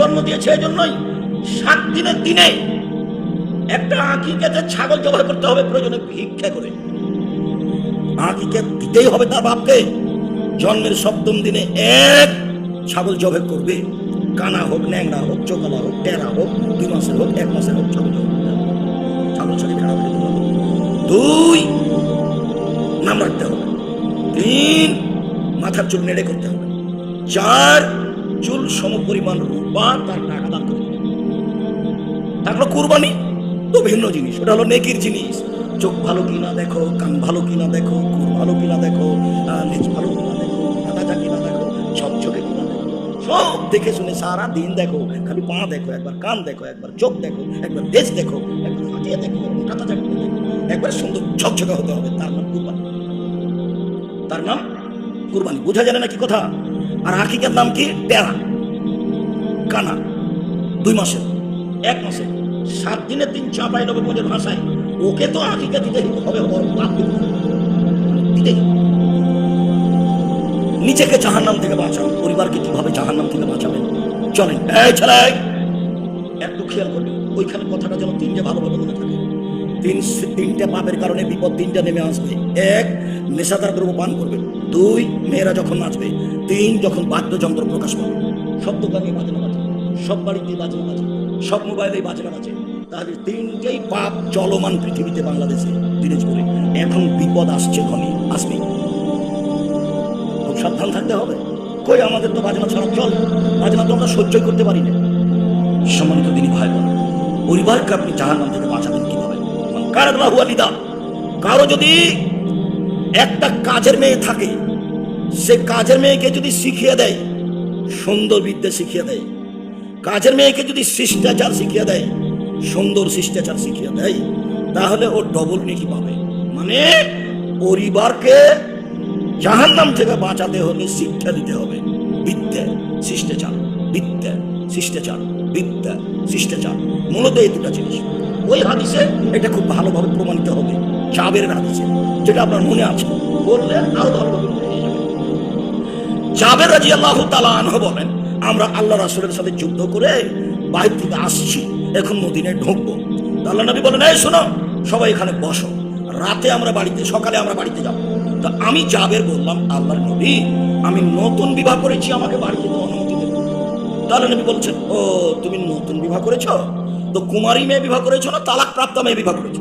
জন্ম দিয়েছে এই জন্যই সাত দিনের দিনে একটা আঁকিকে ছাগল জবাই করতে হবে, প্রয়োজনে ভিক্ষা করে। আঁকিকে দিতেই হবে তার বাপকে। জন্মের সপ্তম দিনে এক ছাগল জবে করবে। কানা হোক ন্যাংরা হোক, চোকালা হোক, টেরা হোক, দুই মাসের হোক, এক মাসের হোক, ছাগল করতে ছাগল ছাড়ি ভেড়া হবে। দুই নাম রাখতে হবে। তিন মাথার চুল নেড়ে করতে হবে। চার চুল সম পরিমাণ রূপা তার টাকা দান করে। হবে। কুরবানি, তো ভিন্ন জিনিস। ওটা হলো নেকির জিনিস। চোখ ভালো কিনা দেখো, কান ভালো কিনা দেখো, খুর ভালো কিনা দেখো লেজ ভালো কিনা দেখো কাদা কিনা দেখো ঝকঝকে কিনা দেখো। সব দেখে শুনে সারা দিন দেখো, খালি পা দেখো, একবার কান দেখো, একবার চোখ দেখো, একবার লেজ দেখো, একবার হাতিয়ে দেখো কাদা দেখো, একবার সুন্দর ঝকঝকে হতে হবে, তার নাম কুরবানি। তার নাম কুরবানি। বোঝা যায় না কি কথা? আর আকিকার নাম কি? টেরা কানা, দুই মাসের, এক মাসে সাত দিন চাপাই নবগঞ্জের ভাষায়। ওকে তো আকিকা দিতে হবে। নিজেকে জাহান নাম থেকে বাঁচান পরিবারকে কীভাবে জাহান নাম থেকে বাঁচাবেন? চলেন। এই একটু খেয়াল করবেন ওইখানে কথাটা যেন তিনটে ভালোভাবে মনে থাকে। তিন তিনটে পাপের কারণে বিপদ তিনটা নেমে আসবে। এক নেশাদার দ্রব্য পান করবে। দুই, মেয়েরা যখন নাচবে। তিন, যখন বাদ্যযন্ত্র প্রকাশ পাবে সব দোকানে বাজনা বাজে। সব বাড়িতে বাজনা বাজে। সব মোবাইলে বাজনা বাজে। তাহলে তিনটেই পাপ চলমান পৃথিবীতে, বাংলাদেশে, দিনাজপুরে। এখন বিপদ আসছে ঘনি আসবে। খুব সাবধান থাকতে হবে। কই, আমাদের তো বাজনা ছাড়া চল। বাজনা তো আমরা সহ্যই করতে পারি না। সম্মানিত তিনি ভাই বোন পরিবারকে আপনি জাহান নাম থেকে বাঁচাবেন কীভাবে? কারও যদি একটা কাজের মেয়ে থাকে, সে কাজের মেয়েকে যদি শিখিয়ে দেয়, সুন্দর বিদ্যা শিখিয়ে দেয়, কাজের মেয়েকে যদি শিষ্টাচার শিখিয়ে দেয়, সুন্দর শিষ্টাচার শিখিয়ে দেয়, তাহলে ও ডবল নেকি পাবে। মানে পরিবারকে জাহান নাম থেকে বাঁচাতে হলে শিক্ষা দিতে হবে। বিদ্যা, শিষ্টাচার বিদ্যা শিষ্টাচার বিদ্যা, শিষ্টাচার। মূলত এই দুটা জিনিস। ওই হাদিসে এটা খুব ভালোভাবে প্রমাণিত হবে চাবের হাদিসে, যেটা আপনার মনে আছে। বললে আরও ভালোভাবে জাবের রাজি আল্লাহ তালা বলেন, আমরা আল্লাহ রাসুলের সাথে যুদ্ধ করে বাইর থেকে আসছি, এখন মদিনায় ঢুকবো। আল্লাহ নবী বলেন, এই শোনো, সবাই এখানে বসো। রাতে আমরা বাড়িতে, সকালে আমরা বাড়িতে যাব। তো আমি জাবের বললাম, আল্লাহর নবী, আমি নতুন বিবাহ করেছি, আমাকে বাড়িতে অনুমতি দেবে তাহলে নবী বলছেন, ও, তুমি নতুন বিবাহ করেছ? তো কুমারী মেয়ে বিবাহ করেছ না তালাক প্রাপ্ত মেয়ে বিবাহ করেছ?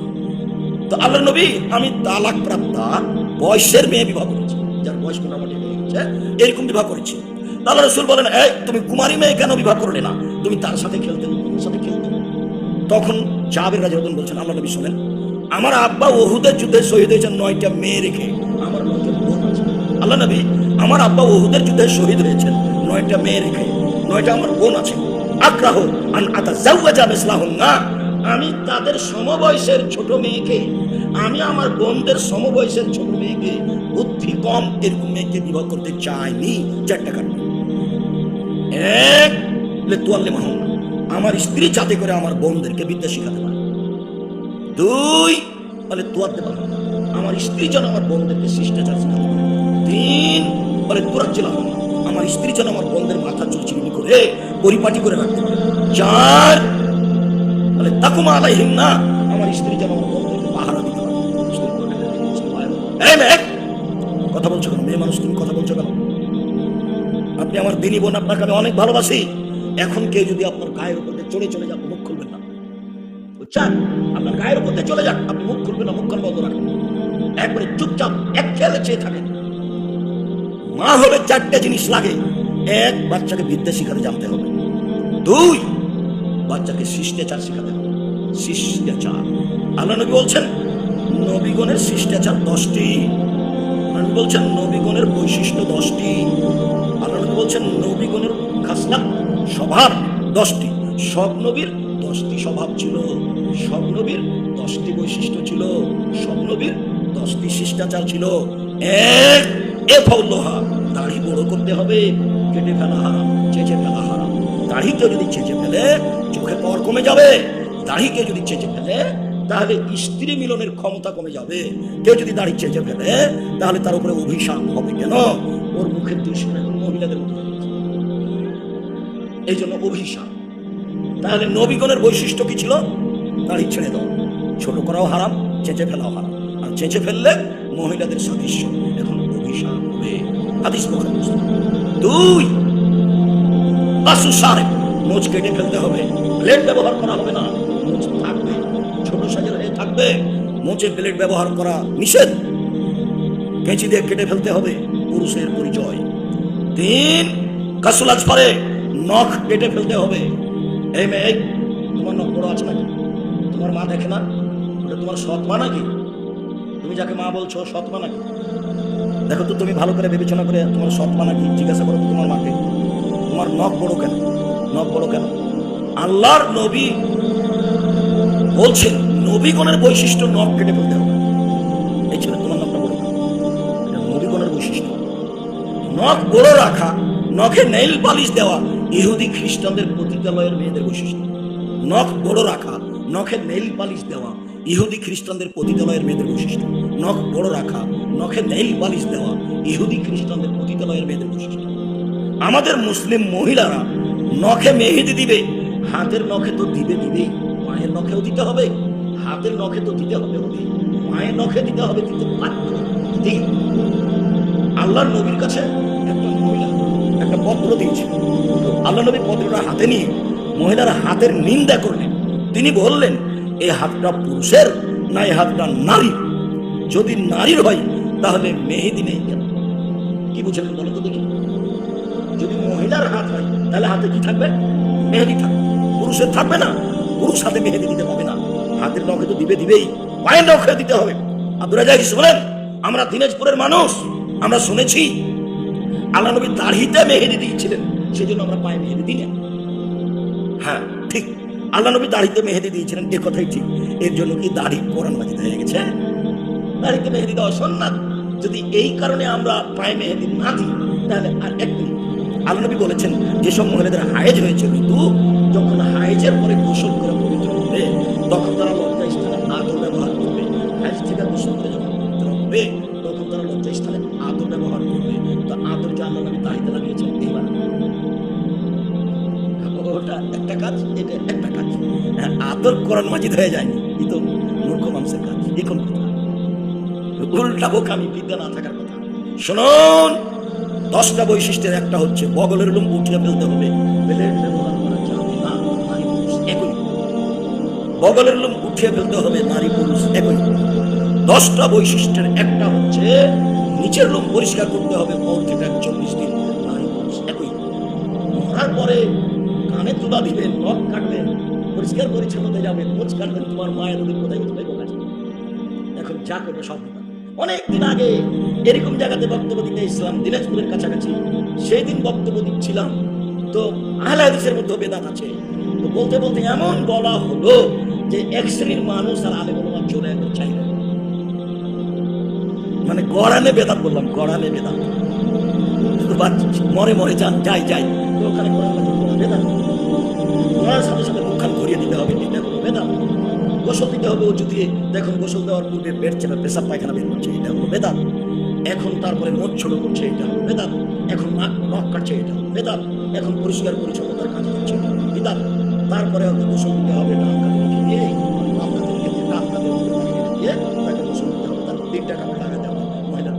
তো আল্লাহ নবী, আমি তালাক প্রাপ্তা বয়সের মেয়ে বিবাহ করেছি। যার বয়স মোটামুটি হয়ে এরকম বিবাহ করেছি। আল্লাহ রসুল বলেন, এই, তুমি কুমারী মেয়ে কেন বিবাহ করলে না? তুমি তার সাথে খেলতে সাথে খেলতে তখন জাবের রাজা বলছেন আল্লাহ নবী শোনেন, আমার আব্বা ওহুদের যুদ্ধে শহীদ হয়েছেন নয়টা মেয়ে রেখে। আমার নয়টা বোন আছে। আল্লাহ নবী, আমার আব্বা ওহুদের যুদ্ধে শহীদ হয়েছেন নয়টা মেয়ে রেখে। নয়টা আমার বোন আছে। আগ্রাহ না আমি তাদের সমবয়সের ছোট মেয়েকে, আমি আমার বোনদের সমবয়সের ছোট মেয়েকে বুদ্ধি কম, এরকম মেয়েকে বিবাহ করতে চাইনি। চারটা কারণ এক আমার স্ত্রী যাতে করে আমার বোনদেরকে বিদ্যা শিখাতে পারে। দুই, বলে তোয়াতে পারে আমার স্ত্রী যেন আমার বোনদেরকে শিষ্টাচার শিখাতে পারে। তিন, বলে তোরাচ্ছিল আমার স্ত্রী যেন আমার বোনদের মাথা চুলচিনি করে পরিপাটি করে রাখতে পারে। চার বলে তাকুমা আলাইহিম না, আমার স্ত্রী যেন পাহারা দিতে পারে। কথা বলছো কেন? মেয়ে মানুষ, তুমি কথা বলছো কেন? আপনি আমার দিনী বোন, আপনাকে আমি অনেক ভালোবাসি। এখন কেউ যদি আপনার গায়ের উপর চলে চলে যান মুখ খুলবেন না। চান আপনার গায়ের উপর চলে যান আপনি মুখ খুলবেন না মুখ খান রাখেন। একবারে চুপচাপ, এক খেয়ালে চেয়ে থাকেন। মা হলে চারটে জিনিস লাগে। এক বাচ্চাকে বিদ্যা শিখাতে জানতে হবে। দুই বাচ্চাকে শিষ্টাচার শিখাতে হবে। শিষ্টাচার। আল্লাহ নবী বলছেন, নবীগণের শিষ্টাচার দশটি। আল্লাহ বলছেন, নবীগণের বৈশিষ্ট্য দশটি। আল্লাহ নবী বলছেন, নবীগণের খাসনা স্বভাব দশটি। সব নবীর দশটি স্বভাব ছিল। সব নবীর দশটি বৈশিষ্ট্য ছিল। সব নবীর দশটি শিষ্টাচার ছিল। এক, এ ফৌল্লোহা দাড়ি বড় করতে হবে। কেটে ফেলা হারাম, চেঁচে ফেলা হারাম। দাড়িকে যদি চেঁচে ফেলে, চোখে পর কমে যাবে। দাড়িকে যদি চেঁচে ফেলে, তাহলে স্ত্রী মিলনের ক্ষমতা কমে যাবে। কেউ যদি দাড়ি চেঁচে ফেলে, তাহলে তার উপরে অভিশাপ হবে কেন? ওর মুখের এখন মহিলাদের মতো এই জন্য অভিশাপ। তাহলে নবীগণের বৈশিষ্ট্য কি ছিল? দাড়ি ছেড়ে দাও। ছোট করাও হারাম, চেঁচে ফেলাও হারাম। আর চেঁচে ফেললে মহিলাদের সাদৃশ্য, এখন অভিশাপ হবে। হাদিস মুসলিম। দুই। বাসু সারে মোচ কেটে ফেলতে হবে। ব্লেড ব্যবহার করা হবে না। মোচ থাকবে, ছোট সাইজের হয়ে থাকবে। মোচে ব্লেড ব্যবহার করা নিষেধ। কেঁচি দিয়ে কেটে ফেলতে হবে, পুরুষের পরিচয়। তিন কাসুলাজ পারে, নখ কেটে ফেলতে হবে। এই মেয়ে, তোমার নখ বড় আছে নাকি? তোমার মা দেখে না? ওটা তোমার সৎ মা নাকি? তুমি যাকে মা বলছো, সৎ মা নাকি? দেখো তো তুমি ভালো করে বিবেচনা করে তোমার সৎ মা নাকি জিজ্ঞাসা করো তোমার মাকে। তোমার নখ বড় কেন? নখ বড় কেন? আল্লাহর নবী বলছেন, নবীগণের বৈশিষ্ট্য নখ কেটে ফেলতে হবে। এই ছেলে, তোমার নখটা বড় নবীগণের বৈশিষ্ট্য। নখ বড় রাখা, নখে নেইল পালিশ দেওয়া, ইহুদি খ্রিস্টানদের পতিতালয়ের মেয়েদের বৈশিষ্ট্য। নখ বড় রাখা, নখে নেইল পালিশ দেওয়া ইহুদি খ্রিস্টানদের পতিতালয়ের মেয়েদের বৈশিষ্ট্য। নখ বড় রাখা, নখে নেইল পালিশ দেওয়া, ইহুদি খ্রিস্টানদের পতিতালয়ের মেয়েদের বৈশিষ্ট্য। আমাদের মুসলিম মহিলারা নখে মেহেদি দিবে, হাতের নখে তো দিবে দিবেই, পায়ের নখেও দিতে হবে, হাতের নখে তো দিতে হবে হবে পায়ের নখে দিতে হবে দিতে পারবে। আল্লাহর নবীর কাছে একটা মহিলা একটা পত্র দিয়েছে। আল্লাহ নবী পত্রটা হাতে নিয়ে মহিলার হাতের নিন্দা করলেন। তিনি বললেন এই হাতটা পুরুষের না এই হাতটা নারী যদি নারীর হয়, তাহলে মেহেদি নেই কেন? কি বুঝলেন বলো তো দেখি। যদি মহিলার হাত হয়, তাহলে হাতে কি থাকবে? মেহেদি থাকবে। পুরুষের থাকবে না। পুরুষ হাতে মেহেদি দিতে পাবে না। হাতের নখে তো দিবে দিবেই। পায়ের নখে দিতে হবে। আব্দুল রাজাক বলেন, আমরা দিনাজপুরের মানুষ। আমরা শুনেছি, আল্লাহ নবী দাড়িতে মেহেদি দিয়েছিলেন। সেই জন্য আমরা পায়ে মেহেদি দিই না হ্যাঁ। আল্লাহ নবী দাড়িতে মেহেদি দিয়েছিলেন, এ কথাই ঠিক। এর জন্য কি দাড়ি কোরআন মাজিদ হয়ে গেছে? দাড়িতে মেহেদি দেওয়া সন্ন্যাত যদি এই কারণে আমরা পায়ে মেহেদি না দিই, তাহলে আর এক মিনিট আল্লাহ নবী বলেছেন, যেসব মহিলাদের হায়েজ হয়েছে ঋতু, যখন হায়েজের পরে গোসল করে পবিত্র হবে, তখন তারা লজ্জা স্থানে আদর ব্যবহার করবে। হায়েজ থেকে গোসল করে যখন পবিত্র হবে, তখন তারা লজ্জা স্থানে আদর ব্যবহার করবে। তো আদর যে আল্লাহ নবী দাড়িতে লাগিয়েছেন। একটা কাজ এটা একটা কাজ। হ্যাঁ, আদর কোরআন মাজিদ হয়ে তো মূর্খ মানুষের কাজ কথা? উল্টা বিদ্যা না থাকার কথা। শুনুন দশটা বৈশিষ্ট্যের একটা হচ্ছে বগলের লোম উঠিয়ে ফেলতে হবে। নারী পুরুষ একই। বগলের লোম উঠিয়ে ফেলতে হবে নারী পুরুষ একই। দশটা বৈশিষ্ট্যের একটা হচ্ছে নিচের লোম পরিষ্কার করতে হবে থেকে চল্লিশ দিন নারী পুরুষ একই। মরার পরে কানে তুলা দিবেন নখ কাটবেন পরিষ্কার পরিচ্ছন্নতা যাবেন মোচ কাটবেন তোমার মায়ের ওদের কোথায় কোথায় বোকা এখন যা করবে সব হবে। অনেক দিন আগে এরকম জায়গাতে বক্তব্য দিতে ইসলাম দিনাজপুরের কাছাকাছি। সেই দিন বক্তব্য দিচ্ছিলাম। তো আহলে মধ্যে বেদাত আছে। তো বলতে বলতে এমন বলা হলো যে এক শ্রেণির মানুষ আর আলে বলবার চলে একদম চাই। মানে গড়ানে বেদাত বললাম গড়ানে বেদাত। মরে মরে যান, যাই যাই। ওখানে কোরআন বেদাত। মরার সাথে সাথে মুখখান ঘুরিয়ে দিতে হবে এটা হলো বেদাত গোসল দিতে হবে উঁচু দিয়ে দেখুন, গোসল দেওয়ার পূর্বে পেট চেপে পেশাব পায়খানা বের করছে এটা হলো বেদাত এখন তারপরে মোট ছোট করছে এটা হলো বেদাত এখন নাক, নখ কাটছে এটা হলো বেদাত এখন পরিষ্কার পরিচ্ছন্নতার কাজ করছে এটা হলো বেদাত তারপরে হয়তো গোসল দিতে হবে হবে হবে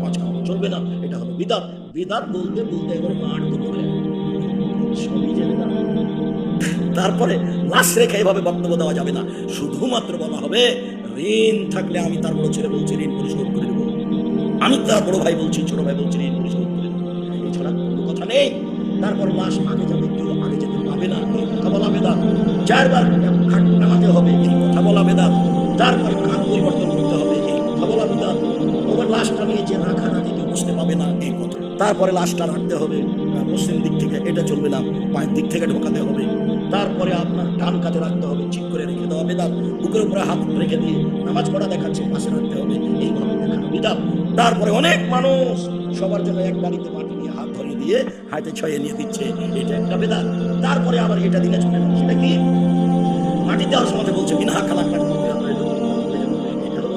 পাঁচ চলবে না, এটা হলো বিদাত বিদাত বলতে বলতে এবার মাঠ বেদাত তারপরে লাশ রেখে এভাবে বক্তব্য দেওয়া যাবে না। শুধুমাত্র বলা হবে, ঋণ থাকলে আমি তার বড় ছেলে বলছি, ঋণ পরিশোধ করে দেবো। আমি তার বড় ভাই বলছি, ছোট ভাই বলছি, ঋণ পরিশোধ করে দেবো। এছাড়া কোনো কথা নেই। তারপর লাশ আগে যাবে, কেউ আগে যেতে পাবে না। এই কথা বলা বেদাত চারবার খাট নামাতে হবে, এই কথা বলা বেদাত তারপরে কান পরিবর্তন করতে হবে, এই কথা বলা বেদাত ওবার লাশটা নিয়ে যে রাখা না কেউ বুঝতে পাবে না, এই কথা। তারপরে লাশটা রাখতে হবে। মুসলিম দিক থেকে এটা চলবে না, পায়ের দিক থেকে ঢোকাতে হবে। তারপরে আপনার ডান কাতে রাখতে হবে, ঠিক করে রেখে দেওয়া বেদাত। বুকের উপরে হাত রেখে দিয়ে নামাজ পড়া দেখাচ্ছে, পাশে রাখতে হবে এইভাবে দেখানো বেদাত। তারপরে অনেক মানুষ সবার জন্য এক বাড়িতে মাটি নিয়ে হাত ধরিয়ে দিয়ে হাতে ছয়ে নিয়ে দিচ্ছে, এটা একটা বেদাত। তারপরে আবার এটা দিনে চলে না সেটা কি? মাটি দেওয়ার সময় বলছে, বিনা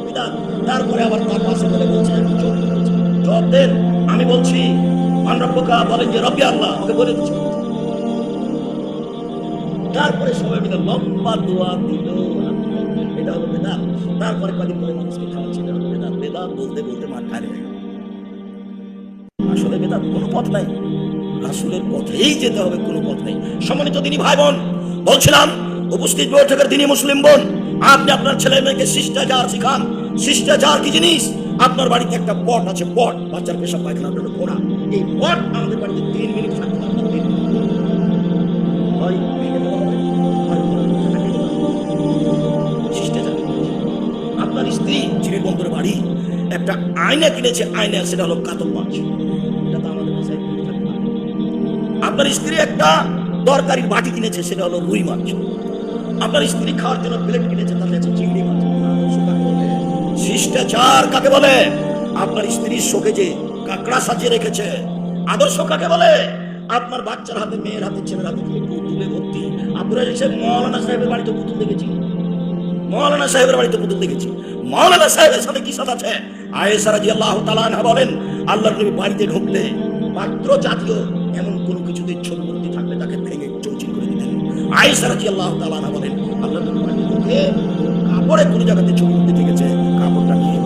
বিদাত। তারপরে আবার তার পাশে বলে বলছে। জবাব দেন। আমি বলছি তারপরে সবাই মিলে লম্বা দোয়া দিল। এটা হলো তারপরে কদিন পরে মানুষকে বলতে বলতে আসলে বেদাত কোনো পথ নাই। রাসুলের পথেই যেতে হবে, কোনো পথ নেই। সম্মানিত দিনী ভাই বোন বলছিলাম, উপস্থিত বৈঠকের দিনী মুসলিম বোন, আপনি আপনার ছেলে মেয়েকে শিষ্টাচার শিখান। শিষ্টাচার কি জিনিস? আপনার বাড়িতে একটা পট আছে পট বাচ্চার পেশা পায়খানা আপনার ঘোড়া এই পট আমাদের বাড়িতে তিন মিনিট থাকতে। হয় হয়। শিষ্টাচার আপনার স্ত্রী চিড়ে বন্ধুর বাড়ি একটা আয়না কিনেছে আয়না সেটা হলো কাতল মাছ। আপনার স্ত্রী একটা তরকারির বাটি কিনেছে সেটা হলো রুই মাছ আপনার স্ত্রী খাওয়ার জন্য প্লেট কিনেছে তার চিংড়ি মাছ? শিষ্টাচার কাকে বলে? আপনার স্ত্রীর শোকে যে কাঁকড়া সাজিয়ে রেখেছে, আদর্শ কাকে বলে? আপনার বাচ্চার হাতে, মেয়ের হাতে, ছেলের হাতে পুতুলে ভর্তি? আপনারা এসে মৌলানা সাহেবের বাড়িতে পুতুল দেখেছি? মৌলানা সাহেবের বাড়িতে পুতুল দেখেছি। মৌলানা সাহেবের সাথে কি সাথে আছে? আয়েশা রাদিয়াল্লাহু তাআলা আনহা বলেন, আল্লাহর নবী বাড়িতে ঢুকলে পাত্র জাতীয় এমন কোনো কিছুতে ছবি মূর্তি থাকলে তাকে ভেঙে চৌচির করে দিতেন। আয়েশা রাদিয়াল্লাহু তাআলা আনহা বলেন, আল্লাহর নবী বাড়িতে ঢুকে কাপড়ে কোনো জায়গাতে ছবি উঠতে থেকেছে কাপড়টা নিয়ে